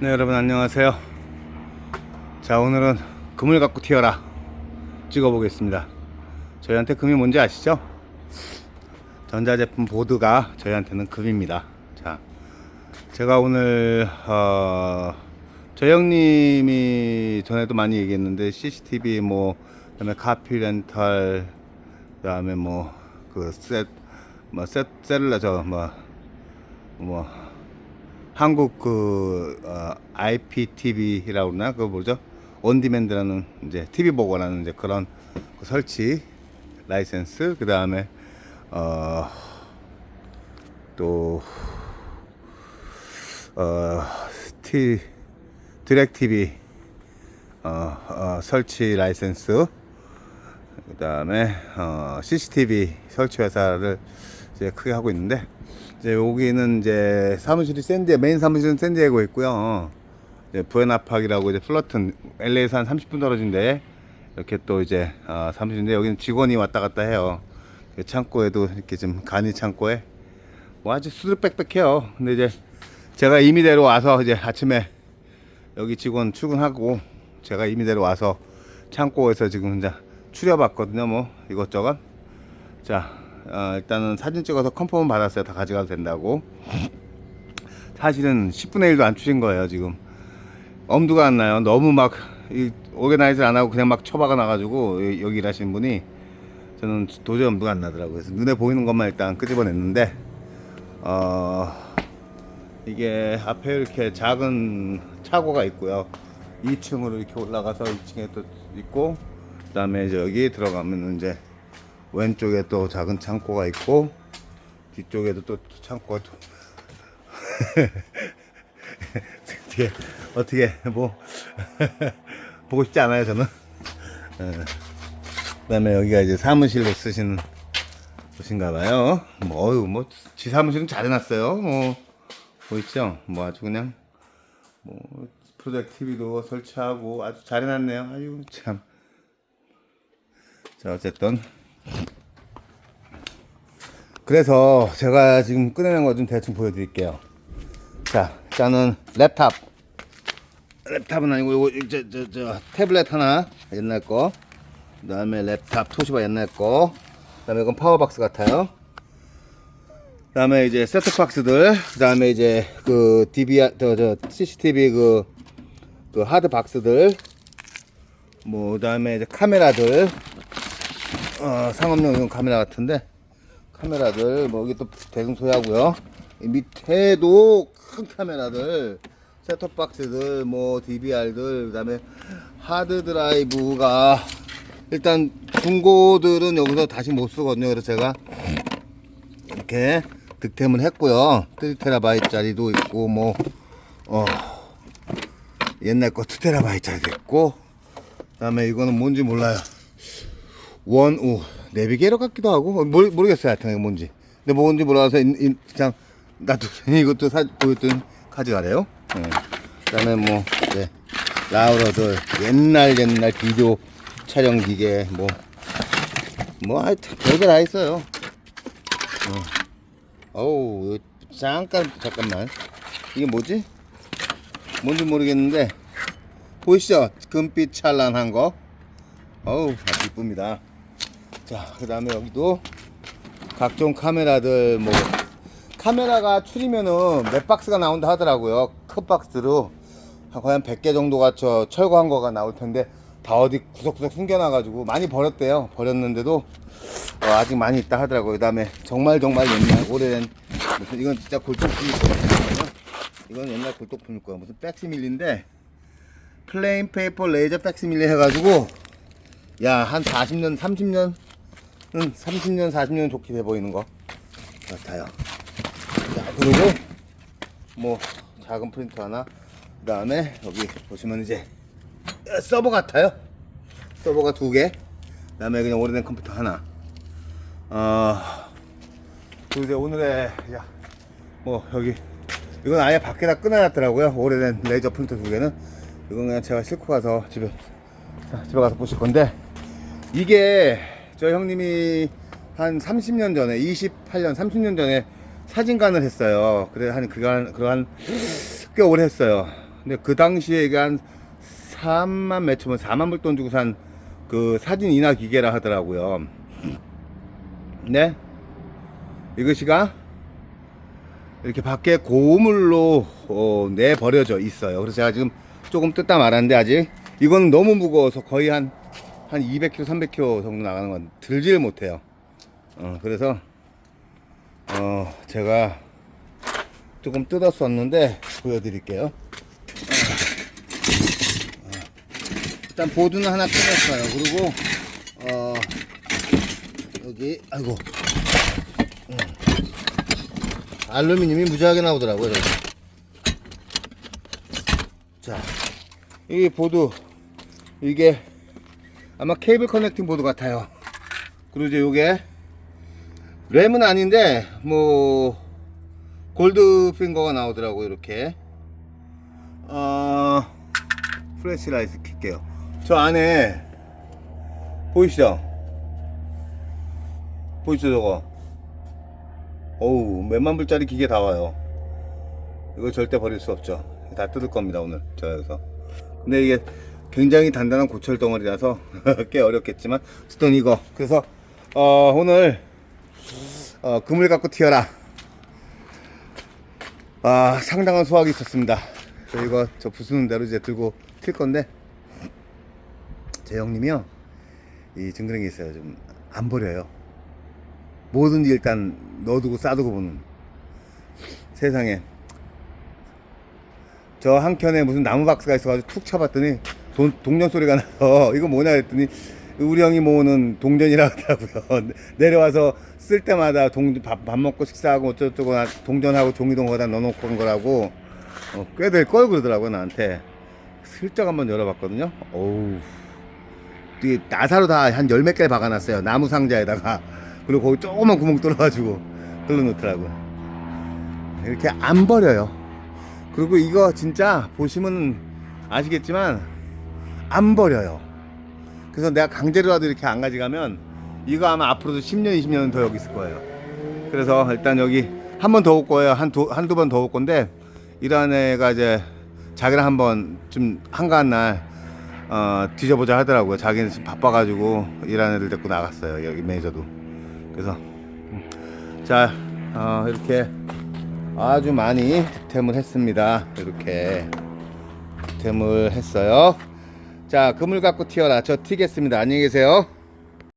네 여러분 안녕하세요. 자 오늘은 금을 갖고 튀어라 찍어 보겠습니다. 저희한테 금이 뭔지 아시죠? 전자제품 보드가 저희한테는 금입니다. 자 제가 오늘 어, 저 형님이 전에도 많이 얘기했는데 CCTV 뭐 그다음에 카피 렌탈 그다음에 뭐 그셋뭐 셀룰라 저뭐 뭐 한국 그 어, IPTV라고 그러나 그거 뭐죠? 온디맨드라는 이제 TV 보고라는 이제 그런 그 설치 라이센스 그 다음에 어 또 어, 티 디렉 TV 어, 어, 설치 라이센스 그 다음에 어, CCTV 설치 회사를 이제 크게 하고 있는데 이제 여기는 이제 사무실이 샌디에 메인 사무실은 샌디에고 있고요. 이제 부에나팍이라고 이제 플러튼 LA에서 한 30분 떨어진데 이렇게 또 이제 어, 사무실인데 여기는 직원이 왔다 갔다 해요. 그 창고에도 이렇게 좀 간이 창고에 뭐 아주 수두룩빽빽해요. 근데 이제 제가 임의대로 와서 이제 아침에 여기 직원 출근하고 제가 임의대로 와서 창고에서 지금 이제 추려봤거든요. 뭐 이것저것. 자, 어, 일단은 사진 찍어서 컨펌은 받았어요. 다 가져가도 된다고. 사실은 10분의 1도 안 추린 거예요, 지금. 엄두가 안 나요. 너무 막, 이, 오게나이즈 안 하고 그냥 막 처박아 놔가지고, 여- 여기 일하시는 분이 저는 도저히 엄두가 안 나더라고요. 그래서 눈에 보이는 것만 일단 끄집어냈는데, 어, 이게 앞에 이렇게 작은 차고가 있고요. 2층으로 이렇게 올라가서 2층에 또 있고, 그 다음에 여기 들어가면 이제 왼쪽에 또 작은 창고가 있고, 뒤쪽에도 또 창고가 또. 뒤에 어떻게 뭐 보고 싶지 않아요 저는. 예. 그다음에 여기가 이제 사무실로 쓰시는 곳인가 봐요. 뭐 어유 뭐지 사무실은 잘 해놨어요. 뭐 보이죠? 뭐 아주 그냥 뭐 프로젝트 TV도 설치하고 아주 잘 해놨네요. 아유 참. 자 어쨌든 그래서 제가 지금 꺼내는 거좀 대충 보여드릴게요. 자, 일단은 랩탑. 랩탑은 아니고 요거 저 저 저 태블릿 하나 옛날 거. 그 다음에 랩탑 토시바 옛날 거. 그 다음에 이건 파워박스 같아요. 그 다음에 이제 세트 박스들. 그 다음에 이제 그 DVR 저 저 CCTV 그, 그 하드 박스들. 뭐 그 다음에 이제 카메라들. 어, 상업용 카메라 같은데 카메라들 뭐 여기 또 대중소야고요. 이 밑에도 큰 카메라들, 셋톱 박스들, 뭐 DVR들, 그 다음에 하드 드라이브가 일단 중고들은 여기서 다시 못 쓰거든요. 그래서 제가 이렇게 득템을 했고요. 3테라바이트 짜리도 있고 뭐 어, 옛날 거 2테라바이트 짜리도 있고 그 다음에 이거는 뭔지 몰라요. 원우. 내비게이터 같기도 하고. 어, 모르, 모르겠어요 하여튼 뭔지. 근데 뭔지 몰라서 인- 인- 그냥 나도 이것도 사 보였더니 가져가래요. 예. 그다음에 뭐 이제 라우러들 옛날 옛날 비디오 촬영 기계 뭐 뭐 하여튼 별게 다 있어요. 어. 어우 잠깐 잠깐만. 이게 뭐지? 뭔지 모르겠는데. 보이시죠? 금빛 찬란한 거? 어우 아주 이쁩니다 자, 그 다음에 여기도 각종 카메라들, 뭐, 카메라가 추리면은 몇 박스가 나온다 하더라고요. 큰 박스로. 한 거의 한 100개 정도가 저 철거한 거가 나올 텐데, 다 어디 구석구석 숨겨놔가지고 많이 버렸대요. 버렸는데도, 어, 아직 많이 있다 하더라고요. 그 다음에 정말 정말 옛날, 오래된, 무슨, 이건 진짜 골동품일 거예요. 이건 옛날 골동품일 거예요. 무슨 백스밀리인데, 플레인 페이퍼 레이저 백스밀리 해가지고, 야, 한 40년, 30년, 은 30년, 40년 좋게 돼 보이는 것 같아요. 자, 그리고 뭐 작은 프린터 하나, 그 다음에 여기 보시면 이제 서버 같아요. 서버가 두 개, 그 다음에 그냥 오래된 컴퓨터 하나. 어, 그리고 이제 오늘의 야, 뭐 여기 이건 아예 밖에다 끊어놨더라고요. 오래된 레이저 프린터 두 개는 이건 그냥 제가 싣고 가서 집에 자, 집에 가서 보실 건데 이게 저 형님이 한 30년 전에 28년 30년 전에 사진관을 했어요. 그래 한 그간 그간 꽤 오래 했어요. 근데 그 당시에 이게 한 3만 몇 천 원, 4만 불 돈 주고 산 그 사진 인화 기계라 하더라고요. 네? 이것이가 이렇게 밖에 고물로 어, 내 버려져 있어요. 그래서 제가 지금 조금 뜯다 말았는데 아직 이거는 너무 무거워서 거의 한, 한 200kg, 300kg 정도 나가는 건 들지를 못해요. 어, 그래서 어, 제가 조금 뜯었었는데 보여드릴게요. 일단 보드는 하나 끊었어요. 그리고 어 여기 아이고 음. 알루미늄이 무지하게 나오더라고요. 여기. 자, 이 보드 이게 아마 케이블 커넥팅 보드 같아요. 그리고 이제 요게 램은 아닌데 뭐 골드 핑거가 나오더라고 요 이렇게. 어 플래시라이트 킬게요. 저 안에 보이시죠? 보이시죠 저거? 어우 몇만 불짜리 기계 다 와요. 이거 절대 버릴 수 없죠. 다 뜯을 겁니다 오늘 저여서. 근데 이게 굉장히 단단한 고철 덩어리라서 꽤 어렵겠지만 어쨌든 이거 그래서 어, 오늘 어, 금을 갖고 튀어라. 아 상당한 수확이 있었습니다. 저 이거 저 부수는 대로 이제 들고 튈 건데 제 형님이요 이 증그랭이 있어요 좀 안 버려요. 뭐든지 일단 넣어두고 싸두고 보는 세상에 저 한 켠에 무슨 나무 박스가 있어가지고 툭 쳐봤더니 돈, 동전 소리가 나서 이거 뭐냐 했더니 우리 형이 모으는 동전이라 하더라고요. 내려와서 쓸 때마다 동전 밥, 밥 먹고 식사하고 어쩌고저쩌고 나 동전하고 종이동 거다 넣어놓고 온 거라고. 어, 꽤 될 걸 그러더라고요 나한테. 슬쩍 한번 열어봤거든요. 어우. 이게 나사로 다 한 열 몇 개를 박아놨어요 나무 상자에다가. 그리고 거기 조그만 구멍 뚫어가지고 흘러놓더라고요. 이렇게 안 버려요. 그리고 이거 진짜 보시면 아시겠지만 안 버려요 그래서 내가 강제로라도 이렇게 안 가져가면 이거 아마 앞으로도 10년 20년은 더 여기 있을 거예요 그래서 일단 여기 한 번 더 올 거예요 한 두 한두 번 더 올 건데 이런 애가 이제 자기랑 한번 좀 한가한 날 어, 뒤져보자 하더라고요. 자기는 지금 바빠가지고 일하는 애들 데리고 나갔어요. 여기 매니저도. 그래서 음, 자 어, 이렇게 아주 많이 득템을 했습니다. 이렇게 득템을 했어요. 자 금을 갖고 튀어라. 저 튀겠습니다. 안녕히 계세요.